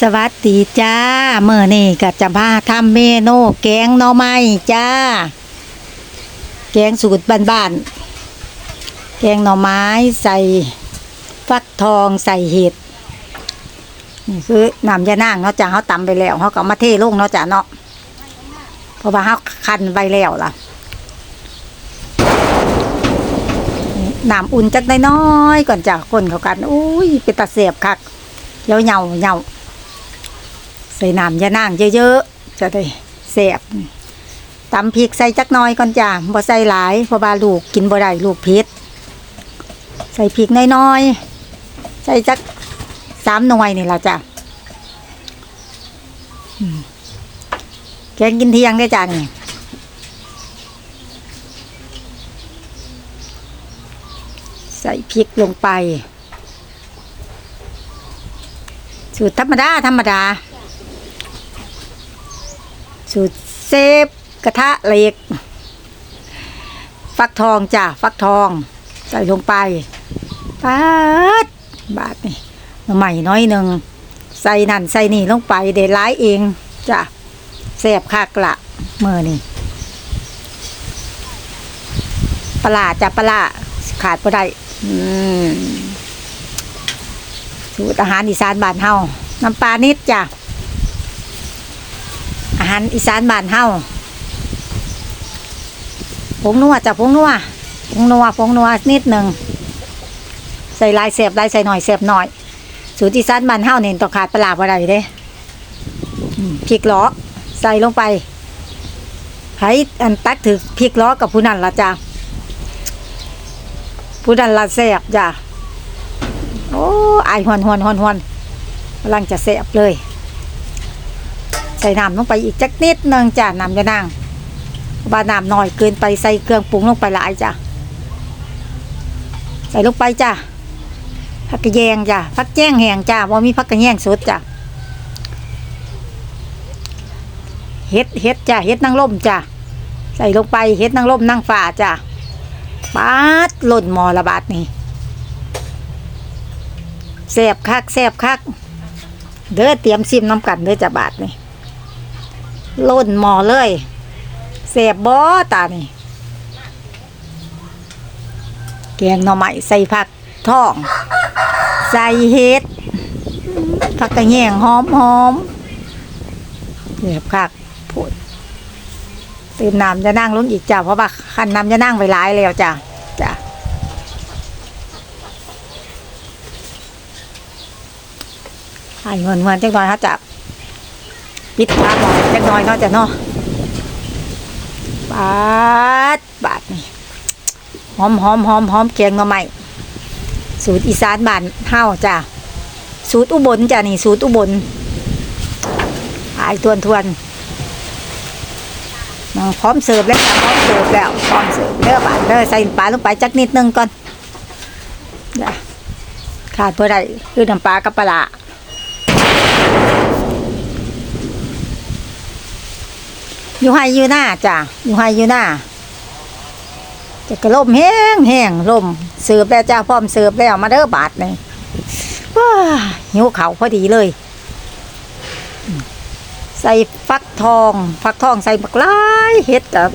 สวัสดีจ้าเมื่อนี่ก็จะพาทำเมนูแกงหน่อไม้จ้า แกงสูตรบ้านๆแกงหน่อไม้ใส่ฟักทองใส่เห็ดนี่คือน้ำยานางเนาะจ้าเขาตำไปแล้วเขาก็มาเทลงเนาะจ้าเนาะเพราะว่าเขาคันไปแล้วล่ะน้ำอุ่นจักน้อยๆก่อนจ้าคนเขากันอุ้ยเป็นตาเสียบคักแล้วเหยาเหยา ใส่น้ำยานางเยอะๆจะได้แซ่บตำพริกใส่จักน้อยก่อนจ้าบ่ใส่หลายเพราะว่าลูกกินบ่ได้ลูกเผ็ดใส่พริกน้อยๆ ใส่จักสามหน่วยนี่ละจ้ะแกงกินเที่ยงได้จ้านี่ใส่พริกลงไป สูตรธรรมดา ธรรมดา สูตรเซฟกระทะเหล็ก ฟักทองจ้ะฟักทอง ใส่ลงไปปาดบาทนี่ใหม่น้อยหนึ่งใส่นั่นใส่นี่ลงไปเดี๋ยวร้ายเองจ้ะแสบคักละเมื่อนี่ปลาจ้ะปลาขาดบ่ได้อืมสูตรอาหารอีสานบ้านเฮาน้ำปลานิดจ้ะ หารอีสานบ้านเฮาผงนัวจ้ะผงนัวผงนัวผงนัวนิดหนึ่งใส่ลายเสียบลายใส่หน่อยเสียบหน่อย สูตรอีสานบ้านเฮาเนี่ยต้องขาดปลาร้าบ่ได้เด้พริกล้อใส่ลงไปไผอันตักถือพริกล้อกับผู้นั้นละจ้ะผู้นั้นละแซ่บจ้ะโอ้ไอายหวนหวนหวนหวนกำลังจะเสียบเลย ใส่น้ำลงไปอีกจักนิดหนึงจ้ะน้ำจะนางบาน้ำหน่อยเกินไปใส่เครื่องปรุงลงไปหลายจ้ะใส่ลงไปจ้ะผักกระแยงจ้ะผักแจ้งแหงจ้ะว่ามีผักกระแยงสดจ้ะเฮ็ดเฮ็ดจ้ะเฮ็ดนางร่มจ้ะใส่ลงไปเฮ็ดนางร่มนางฝ่าจ้ะปาดหล่นหมอระบาดนี่แซบคักแซบคักเด้อเตรียมซิมน้ำกันเด้อจะบาทนี่ ล่นหมอเลยแซบบ่ตานี่แกงหน่อไม้ใส่ผักทอง ใส่เห็ดผักกระแยงหอมหอมแซบคักพูดเติมน้ำจะนั่งลงอีกจ้ะเพราะว่าคันน้ำจะนั่งไว้หลายแล้วจ้ะจ้ะไอ้เงินเงินจักหน่อยเขาจะ ปิดตาหมอจักหน่อยเนาะจ้ะเนาะบาดบาดนี่หอมหอมหอมหอมแกงหน่อไม้สูตรอีสานบ้านเฮาจ้ะสูตรอุบลจ้ะนี่สูตรอุบลไอ้ทวนทวนพร้อมเสิร์ฟแล้วพร้อมเสิร์ฟแล้วพร้อมเสิร์ฟเด้อบาดเด้อใส่ปลาลงไปจักนิดนึงก่อนจ้ะขาดเพื่อใดคือน้ำปลากับปลา อยู่ไฮอยู่หน้าจ้ะอยู่ไฮอยู่หน้าจะกระล่มแห้งแห้งลมเสิร์ฟแล้วจ้าพร้อมเสิร์ฟแล้วมาเด้อบาทเลยว้าหิวเขาพอดีเลย ใส่ฟักทอง ฟักทองใส่บักลายเห็ดกับ